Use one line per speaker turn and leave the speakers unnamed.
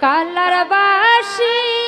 Colour বাসী।